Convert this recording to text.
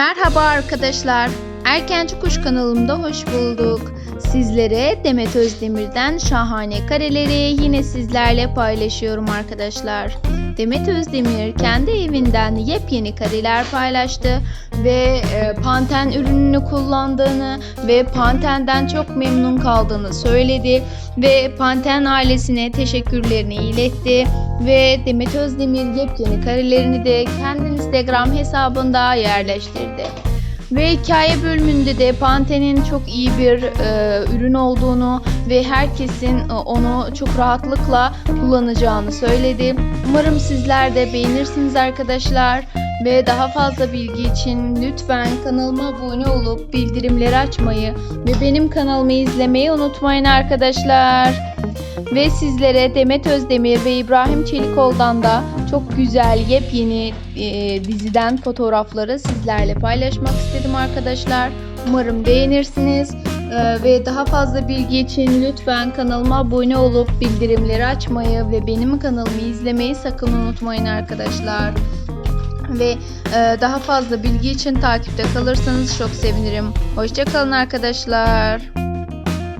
Merhaba arkadaşlar. Erkenci Kuş kanalımda hoş bulduk. Sizlere Demet Özdemir'den şahane kareleri yine sizlerle paylaşıyorum arkadaşlar. Demet Özdemir kendi evinden yepyeni kareler paylaştı ve e, Panten ürününü kullandığını ve Panten'den çok memnun kaldığını söyledi ve Panten ailesine teşekkürlerini iletti ve Demet Özdemir yepyeni karelerini de kendi Instagram hesabında yerleştirdi. Ve hikaye bölümünde de Pantene'in çok iyi bir e, ürün olduğunu ve herkesin e, onu çok rahatlıkla kullanacağını söyledi. Umarım sizler de beğenirsiniz arkadaşlar. Ve daha fazla bilgi için lütfen kanalıma abone olup bildirimleri açmayı ve benim kanalımı izlemeyi unutmayın arkadaşlar. Ve sizlere Demet Özdemir ve İbrahim Çelikoğlu'dan da çok güzel yepyeni e, diziden fotoğrafları sizlerle paylaşmak istedim arkadaşlar. Umarım beğenirsiniz. E, ve daha fazla bilgi için lütfen kanalıma abone olup bildirimleri açmayı ve benim kanalımı izlemeyi sakın unutmayın arkadaşlar. Ve e, daha fazla bilgi için takipte kalırsanız çok sevinirim. Hoşçakalın arkadaşlar.